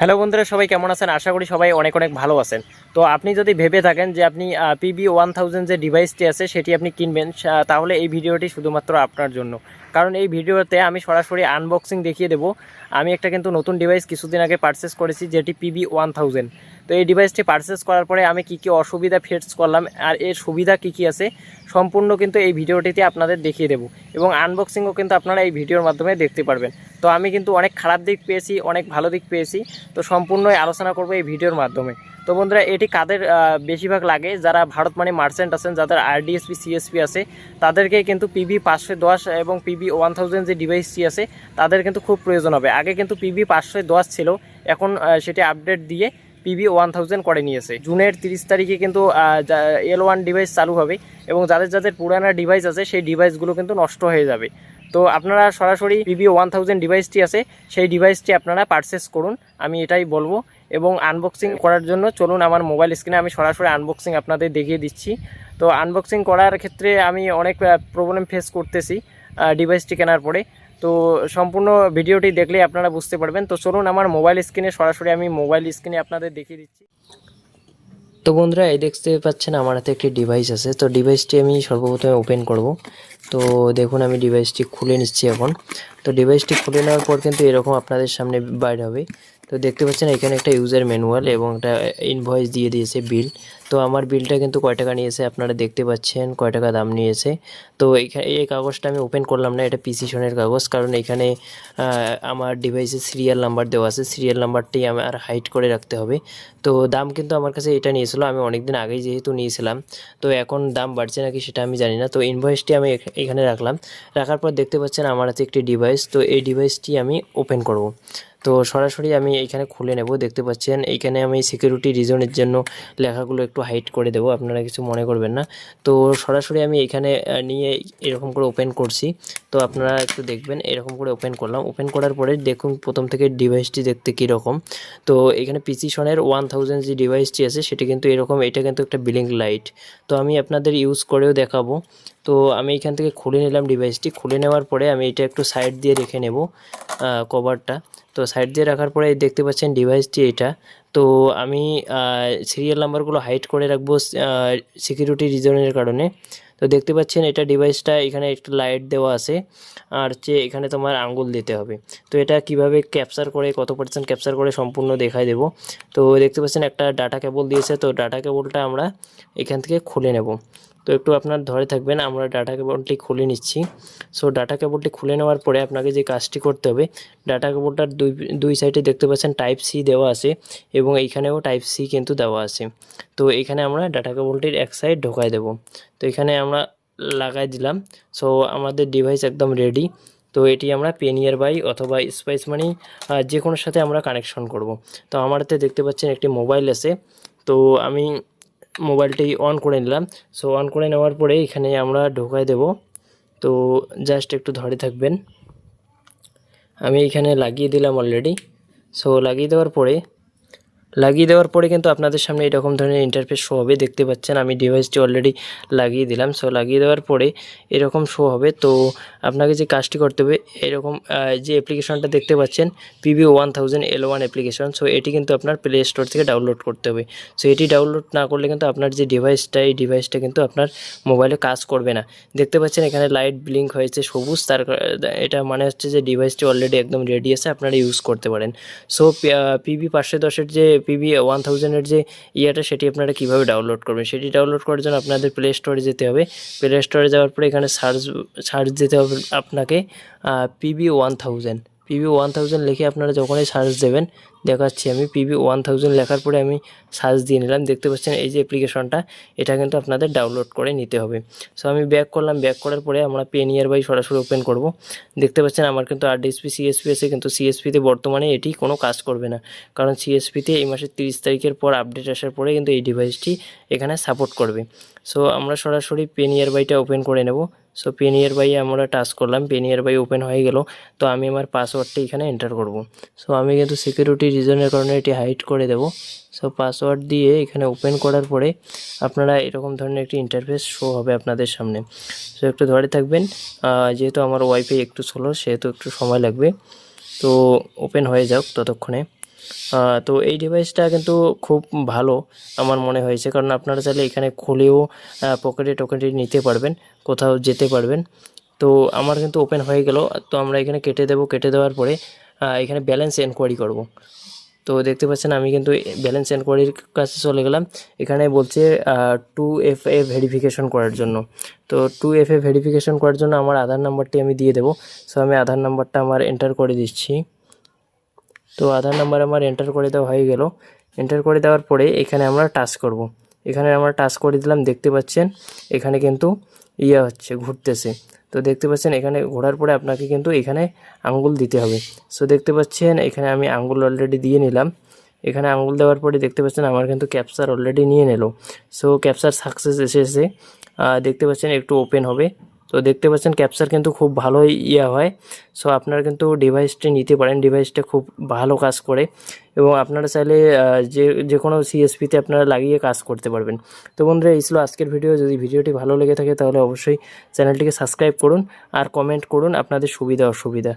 Hello বন্ধুরা, সবাই কেমন আছেন? আশা করি সবাই অনেক অনেক ভালো আছেন। তো আপনি যদি ভেবে থাকেন যে আপনি পিবি ওয়ান থাউজেন্ড যে ডিভাইসটি আছে, সেটি আপনি কিনবেন তাহলে এই ভিডিওটি শুধুমাত্র আপনার জন্য। কারণ এই ভিডিওতে আমি সরাসরি আনবক্সিং দেখিয়ে দেবো। আমি একটা কিন্তু নতুন ডিভাইস কিছুদিন আগে পারচেস করেছি, যেটি পিবি ওয়ান থাউজেন্ড তো এই ডিভাইসটি পারচেস করার পরে আমি কী কী অসুবিধা ফেস করলাম আর এর সুবিধা কী কী আছে, সম্পূর্ণ কিন্তু এই ভিডিওটিতে আপনাদের দেখিয়ে দেবো। এবং আনবক্সিংও কিন্তু আপনারা এই ভিডিওর মাধ্যমে দেখতে পারবেন। তো আমি কিন্তু অনেক খারাপ দিক পেয়েছি, অনেক ভালো দিক পেয়েছি। তো সম্পূর্ণই আলোচনা করব এই ভিডিওর মাধ্যমে। তো বন্ধুরা, এটি কাদের বেশিরভাগ লাগে? যারা ভারত মানে মার্চেন্ট আছেন, যাদের আরডিএসপি সিএসপি আছে তাদেরকে কিন্তু পিবি পাঁচশো দশ এবং পিবি ওয়ান থাউজেন্ড যে ডিভাইসটি আছে, তাদের কিন্তু খুব প্রয়োজন হবে। আগে কিন্তু পিবি পাঁচশো দশ ছিল, এখন সেটি আপডেট দিয়ে পিবি ওয়ান থাউজেন্ড করে নিয়েছে। জুনের তিরিশ তারিখে কিন্তু এল ওয়ান ডিভাইস চালু হবে এবং যাদের যাদের পুরানা ডিভাইস আছে, সেই ডিভাইসগুলো কিন্তু নষ্ট হয়ে যাবে। তো আপনারা সরাসরি পিবি ওয়ান থাউজেন্ড ডিভাইসটি আছে, সেই ডিভাইসটি আপনারা পারচেস করুন। আমি এটাই বলব। এবং আনবক্সিং করার জন্য চলুন আমার মোবাইল স্ক্রিনে আমি সরাসরি আনবক্সিং আপনাদের দেখিয়ে দিচ্ছি। তো আনবক্সিং করার ক্ষেত্রে আমি অনেক প্রবলেম ফেস করতেছি ডিভাইসটি কেনার পরে। তো সম্পূর্ণ ভিডিওটি দেখলে আপনারা বুঝতে পারবেন। তো চলুন আমার মোবাইল স্ক্রিনে সরাসরি আমি মোবাইল স্ক্রিনে আপনাদের দেখিয়ে দিচ্ছি। তো বন্ধুরা এই দেখতে পাচ্ছেন আমার হাতে একটি ডিভাইস আছে। তো ডিভাইসটি আমি সর্বপ্রথমে ওপেন করব। তো দেখুন আমি ডিভাইসটি খুলে নিচ্ছি এখন। তো ডিভাইসটি খুলে নেওয়ার পর কিন্তু এরকম আপনাদের সামনে বাইর হবে। তো দেখতে পাচ্ছেন, এখানে একটা ইউজার ম্যানুয়াল এবং একটা ইনভয়েস দিয়ে দিয়েছে বিল তো আমার বিলটা কিন্তু কয় টাকা নিয়েছে আপনারা দেখতে পাচ্ছেন, কয় টাকা দাম নিয়েছে। তো এখানে এই কাগজটা আমি ওপেন করলাম না, এটা পিসিশনের কাগজ, কারণ এখানে আমার ডিভাইসের সিরিয়াল নাম্বার দেওয়া আছে। সিরিয়াল নাম্বারটি আমার হাইড করে রাখতে হবে। তো দাম কিন্তু আমার কাছে এটা নিয়েছিল, আমি অনেকদিন আগেই যেহেতু নিয়েছিলাম। তো এখন দাম বাড়ছে নাকি সেটা আমি জানি না। তো ইনভয়েসটি আমি এখ- এখানে রাখলাম। রাখার পর দেখতে পাচ্ছেন, আমার হাতে একটি ডিভাইস তো এই ডিভাইসটি আমি ওপেন করব। তো সরাসরি আমি এখানে খুলে নেব। দেখতে পাচ্ছেন এইখানে আমি সিকিউরিটি রিজনের জন্য লেখাগুলো একটু হাইট করে দেবো, আপনারা কিছু মনে করবেন না। তো সরাসরি আমি এখানে নিয়ে এরকম করে ওপেন করছি। তো আপনারা একটু দেখবেন, এরকম করে ওপেন করলাম। ওপেন করার পরে দেখুন, প্রথম থেকে ডিভাইসটি দেখতে কীরকম। তো এখানে পিসিশনের ওয়ান থাউজেন্ড যে ডিভাইসটি আছে, সেটি কিন্তু এরকম, এটা কিন্তু একটা বিলিং লাইট তো আমি আপনাদের ইউজ করেও দেখাবো। তো আমি এখান থেকে খুলে নিলাম ডিভাইসটি খুলে নেওয়ার পরে আমি এটা একটু সাইড দিয়ে রেখে নেব কভারটা তো সাইড দিয়ে রাখার পরে দেখতে পাচ্ছেন ডিভাইসটি এটা। তো আমি সিরিয়াল নাম্বারগুলো হাইড করে রাখব সিকিউরিটি রিজনের কারণে। তো দেখতে পাচ্ছেন এটা ডিভাইসটা এখানে একটু লাইট দেওয়া আছে। আর হচ্ছে এখানে তোমার আঙ্গুল দিতে হবে। তো এটা কীভাবে ক্যাপচার করে, কত পার্সেন্ট ক্যাপচার করে সম্পূর্ণ দেখায় দেবো। তো দেখতে পাচ্ছেন একটা ডাটা কেবল দিয়েছে, তো ডাটা কেবলটা আমরা এখান থেকে খুলে নেব। তো একটু আপনার ধরে থাকবেন, আমরা ডাটা কেবলটি খুলে নিচ্ছি। সো ডাটা কেবলটি খুলে নেওয়ার পরে আপনাকে যে কাজটি করতে হবে ডাটা কেবলটার দুই দুই সাইডে দেখতে পাচ্ছেন টাইপ সি দেওয়া আছে এবং এইখানেও টাইপ সি কিন্তু দেওয়া আছে। তো এখানে আমরা ডাটা কেবলটির এক সাইড ঢোকাই দেব। তো এখানে আমরা লাগাই দিলাম। সো আমাদের ডিভাইস একদম রেডি তো এটি আমরা পেনিয়ার বাই অথবা স্পাইস মানি যে কোনোর সাথে আমরা কানেকশন করব। তো আমার হাতে দেখতে পাচ্ছেন একটি মোবাইল আছে। তো আমি মোবাইলটি অন করে নিলাম। সো অন করে নেওয়ার পরে এখানে আমরা ঢোকাই দেব। তো জাস্ট একটু ধরে থাকবেন। আমি এখানে লাগিয়ে দিলাম অলরেডি সো লাগিয়ে দেওয়ার পরে লাগিয়ে দেওয়ার পরে কিন্তু আপনাদের সামনে এরকম ধরনের ইন্টারফেস শো হবে। দেখতে পাচ্ছেন, আমি ডিভাইসটি অলরেডি লাগিয়ে দিলাম। সো লাগিয়ে দেওয়ার পরে এরকম শো হবে। তো, আপনাকে যে কাজটি করতে হবে, এরকম যে অ্যাপ্লিকেশনটা দেখতে পাচ্ছেন PB one thousand L one application so এটি কিন্তু আপনার প্লে স্টোর থেকে ডাউনলোড করতে হবে। সো এটি ডাউনলোড না করলে কিন্তু আপনার যে ডিভাইসটা এই ডিভাইসটা কিন্তু আপনার মোবাইলে কাজ করবে না। দেখতে পাচ্ছেন, এখানে লাইট ব্লিঙ্ক হয়েছে, সবুজ, তার এটা মানে হচ্ছে যে ডিভাইসটি অলরেডি একদম রেডি আছে, আপনারা ইউজ করতে পারেন। সো পিবি পাঁচশো দশের যে পিবি ওয়ান থাউজেন্ডের যে ইয়েটা, সেটি আপনারা কীভাবে ডাউনলোড করবেন? সেটি ডাউনলোড করার জন্য আপনাদের প্লে স্টোরে যেতে হবে। প্লে স্টোরে যাওয়ার পরে এখানে সার্চ সার্চ দিতে হবে আপনাকে PB one thousand PB one thousand লিখে আপনারা যখনই সার্চ দেবেন, দেখাচ্ছি আমি পিবি ওয়ান থাউজেন্ড লেখার পরে আমি সার্চ দিয়ে নিলাম। দেখতে পাচ্ছেন এই যে অ্যাপ্লিকেশনটা এটা কিন্তু আপনাদের ডাউনলোড করে নিতে হবে। সো আমি ব্যাক করলাম। ব্যাক করার পরে আমরা পেনিয়ার বাই সরাসরি ওপেন করব। দেখতে পাচ্ছেন আমার কিন্তু আর ডিএসপি সিএসপি আছে, কিন্তু সিএসপিতে বর্তমানে এটি কোনো কাজ করবে না। কারণ সিএসপিতে এই মাসের তিরিশ তারিখের পর আপডেট আসার পরে কিন্তু এই ডিভাইসটি এখানে সাপোর্ট করবে। সো আমরা সরাসরি পেন ইয়ার বাইটা ওপেন করে নেব। সো পেনিয়ার বাই আমরা টাচ করলাম পেনিয়ার বাই ওপেন হয়ে গেল। তো আমি আমার পাসওয়ার্ডটি এখানে এন্টার করব। সো আমি কিন্তু সিকিউরিটি রিজনের কারণে এটি হাইড করে দেব। সো পাসওয়ার্ড দিয়ে এখানে ওপেন করার পরে আপনারা এরকম ধরনের একটি ইন্টারফেস শো হবে আপনাদের সামনে। সো একটু ধরে থাকবেন যেহেতু আমার ওয়াইফাই একটু স্লো সেহেতু একটু সময় লাগবে। তো ওপেন হয়ে যাক ততক্ষণে। তো এই ডিভাইসটা কিন্তু খুব ভালো আমার মনে হয়েছে। কারণ আপনারা চাইলে এখানে খুলেও পকেটে টকেটে নিতে পারবেন, কোথাও যেতে পারবেন। তো আমার কিন্তু ওপেন হয়ে গেল। তো আমরা এখানে কেটে দেবো। কেটে দেওয়ার পরে এখানে ব্যালেন্স এনকোয়ারি করব। তো দেখতে পাচ্ছেন, আমি কিন্তু ব্যালেন্স এনকোয়ারির কাছে চলে গেলাম। এখানে বলছে টু এফ এ ভেরিফিকেশন করার জন্য। তো টু এফ এ ভেরিফিকেশন করার জন্য আমার আধার নাম্বারটি আমি দিয়ে দেবো। সো আমি আধার নাম্বারটা আমার এন্টার করে দিচ্ছি। তো আধার নাম্বার আমার এন্টার করে দেওয়া হয়ে গেল। এন্টার করে দেওয়ার পরে এখানে আমরা টাচ করব। এখানে আমরা টাচ করে দিলাম দেখতে পাচ্ছেন? এখানে কিন্তু ইয়ে হচ্ছে ঘুরতেছে। তো দেখতে পাচ্ছেন এখানে ঘোরার পরে আপনাকে কিন্তু এখানে আঙ্গুল দিতে হবে। সো দেখতে পাচ্ছেন এখানে আমি আঙ্গুল অলরেডি দিয়ে নিলাম। এখানে আঙ্গুল দেওয়ার পরে দেখতে পাচ্ছেন আমার কিন্তু ক্যাপচার অলরেডি নিয়ে নিল। সো ক্যাপচার সাকসেস এসেছে। আহ, দেখতে পাচ্ছেন একটু ওপেন হবে। তো দেখতে পাচ্ছেন ক্যাপচার কিন্তু খুব ভালোই ইয়া হয়। সো আপনারা কিন্তু ডিভাইসটি নিতে পারেন। ডিভাইসটা খুব ভালো কাজ করে। এবং আপনারা চাইলে যে যে কোনো সিএসপিতে আপনারা লাগিয়ে কাজ করতে পারবেন। তো বন্ধুরা, এই ছিল আজকের ভিডিও যদি ভিডিওটি ভালো লেগে থাকে, তাহলে অবশ্যই চ্যানেলটিকে সাবস্ক্রাইব করুন আর কমেন্ট করুন। আপনাদের সুবিধা অসুবিধা